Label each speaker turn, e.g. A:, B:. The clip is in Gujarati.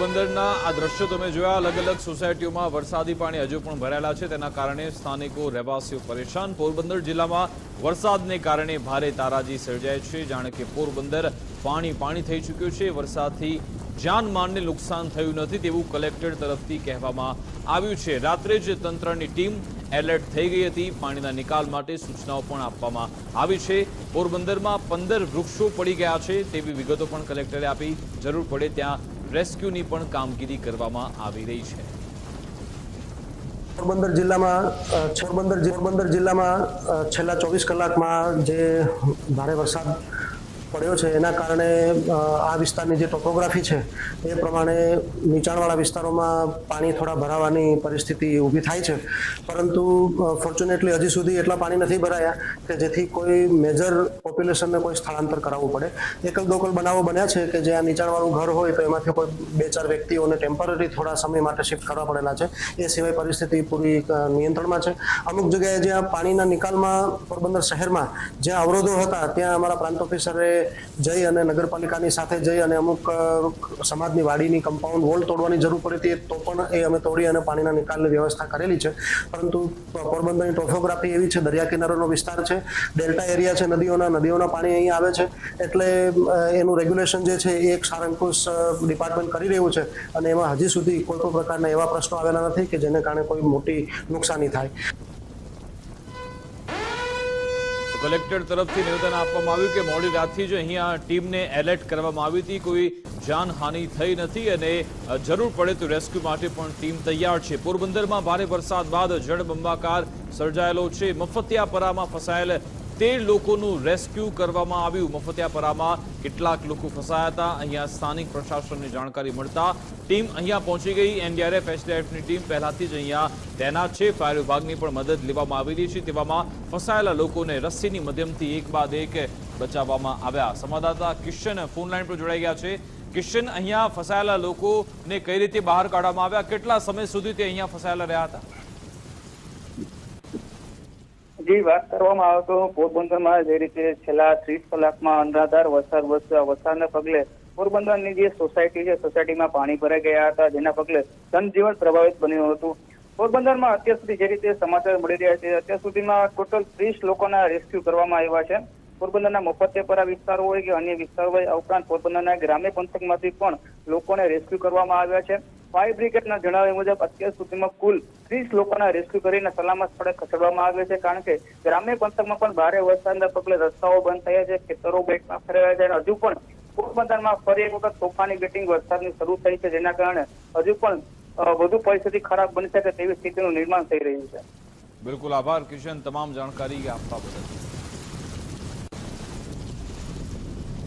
A: પોરબંદરના આ દ્રશ્યો તમે જોયા અલગ અલગ સોસાયટીઓમાં વરસાદી પાણી હજુ પણ ભરાયેલા છે. તેના કારણે સ્થાનિકો રહેવાસીઓ પરેશાન. પોરબંદર જિલ્લામાં વરસાદને કારણે ભારે તારાજી સર્જાય છે, જાણે કે પોરબંદર પાણી પાણી થઈ ચૂક્યું છે. વરસાદથી જાનમાનને નુકસાન થયું નથી તેવું કલેક્ટર તરફથી કહેવામાં આવ્યું છે. રાત્રે જ તંત્રની ટીમ એલર્ટ થઈ ગઈ હતી. પાણીના નિકાલ માટે સૂચનાઓ પણ આપવામાં આવી છે. પોરબંદરમાં પંદર વૃક્ષો પડી ગયા છે. તેવી વિગતો પણ કલેક્ટરે આપી. જરૂર પડે ત્યાં રેસ્ક્યુની પણ કામગીરી કરવામાં આવી રહી છે.
B: પોરબંદર જિલ્લામાં પોરબંદર પોરબંદર જિલ્લામાં છેલ્લા ચોવીસ કલાકમાં જે ભારે વરસાદ પડ્યો છે, એના કારણે આ વિસ્તારની જે ટોપોગ્રાફી છે, એ પ્રમાણે નીચાણવાળા વિસ્તારોમાં પાણી થોડા ભરાવાની પરિસ્થિતિ ઊભી થાય છે. પરંતુ ફોર્ચ્યુનેટલી હજી સુધી એટલા પાણી નથી ભરાયા કે જેથી કોઈ મેજર પોપ્યુલેશનને કોઈ સ્થળાંતર કરાવવું પડે. એકલ દોકલ બનાવો બન્યા છે કે જ્યાં નીચાણવાળું ઘર હોય તો એમાંથી કોઈ બે ચાર વ્યક્તિઓને ટેમ્પરરી થોડા સમય માટે શિફ્ટ કરવા પડેલા છે. એ સિવાય પરિસ્થિતિ પૂરી નિયંત્રણમાં છે. અમુક જગ્યાએ જ્યાં પાણીના નિકાલમાં પોરબંદર શહેરમાં જ્યાં અવરોધો હતા, ત્યાં અમારા પ્રાંત ઓફિસરે જઈ અને નગરપાલિકાની સાથે જઈ અને અમુક સમાજની વાડીની કમ્પાઉન્ડ વોલ તોડવાની જરૂર પડી હતી, તો પણ એ અમે તોડી અને પાણીના નિકાલની વ્યવસ્થા કરેલી છે. પરંતુ પોરબંદરની ટોફોગ્રાફી એવી છે, દરિયા કિનારાનો વિસ્તાર છે, ડેલ્ટા એરિયા છે, નદીઓના નદીઓના પાણી અહીં આવે છે, એટલે એનું રેગ્યુલેશન જે છે, એ એક સારંકુશ ડિપાર્ટમેન્ટ કરી રહ્યું છે અને એમાં હજી સુધી કોઈ પણ પ્રકારના એવા પ્રશ્નો આવેલા નથી કે જેને કારણે કોઈ મોટી નુકસાની થાય.
A: કલેક્ટર તરફથી નિવેદન આપવામાં આવ્યું કે મોડી રાતથી જ અહીંયા ટીમને એલર્ટ કરવામાં આવી હતી. કોઈ જાનહાનિ થઈ નથી અને જરૂર પડે તો રેસ્ક્યુ માટે પણ ટીમ તૈયાર છે. પોરબંદરમાં ભારે વરસાદ બાદ જળબંબાકાર સર્જાયેલો છે. મફતિયાપરામાં ફસાયેલ તેર લોકોનું રેસ્ક્યુ કરવામાં આવ્યું. મફતિયાપરામાં કેટલાક લોકો ફસાયા હતા. અહીંયા સ્થાનિક પ્રશાસનની જાણકારી મળતા ટીમ અહીંયા પહોંચી ગઈ. એનડીઆરએફ, એસડીઆરએફની ટીમ પહેલાથી જ અહીંયા તૈનાત છે. ફાયર વિભાગની પણ મદદ લેવામાં આવી રહી છે. તેવામાં ફસાયેલા લોકોને રસ્સીની માધ્યમથી એક બાદ એક બચાવવામાં આવ્યા. સંવાદદાતા કિશન ફોનલાઈન પર જોડાઈ ગયા છે. કિશન, અહીંયા ફસાયેલા લોકોને કઈ રીતે બહાર કાઢવામાં આવ્યા? કેટલા સમય સુધી તે અહીંયા ફસાયેલા રહ્યા હતા?
C: જી વાત કરવામાં આવે તો પોરબંદરમાં જે રીતે છેલ્લા ત્રીસ કલાકમાં અનરાધાર વરસાદ વરસાદને પગલે પોરબંદરની જે સોસાયટી છે, સોસાયટીમાં પાણી ભરાઈ ગયા હતા, જેના પગલે જનજીવન પ્રભાવિત બન્યું હતું. પોરબંદરમાં અત્યાર સુધી જે રીતે સમાચાર મળી રહ્યા છે, અત્યાર સુધીમાં ટોટલ ત્રીસ લોકોના રેસ્ક્યુ કરવામાં આવ્યા છે. પોરબંદરના મફતેપરા વિસ્તારો હોય કે અન્ય વિસ્તારો હોય, આ ઉપરાંત પોરબંદરના ગ્રામ્ય પંથકમાંથી પણ લોકોને રેસ્ક્યુ કરવામાં આવ્યા છે. ફાયર બ્રિગેડના જણાવ્યા મુજબ અત્યાર સુધીમાં કુલ ત્રીસ લોકોના રેસ્ક્યુ કરીને સલામત સ્થળે ખસેડવામાં આવ્યા છે, કારણ કે ગ્રામ્ય પંથકમાં પણ ભારે વરસાદના પગલે રસ્તાઓ બંધ થયા છે, ખેતરો બેટમાં ફેરવાયા છે અને હજુ પણ પોરબંદરમાં ફરી એક વખત તોફાની બેટિંગ વરસાદની શરૂ થઈ છે, જેના કારણે હજુ પણ વધુ પરિસ્થિતિ ખરાબ બની શકે તેવી સ્થિતિનું નિર્માણ થઈ રહ્યું છે.
A: બિલકુલ આભાર કિશન, તમામ જાણકારી આપવા બદલ.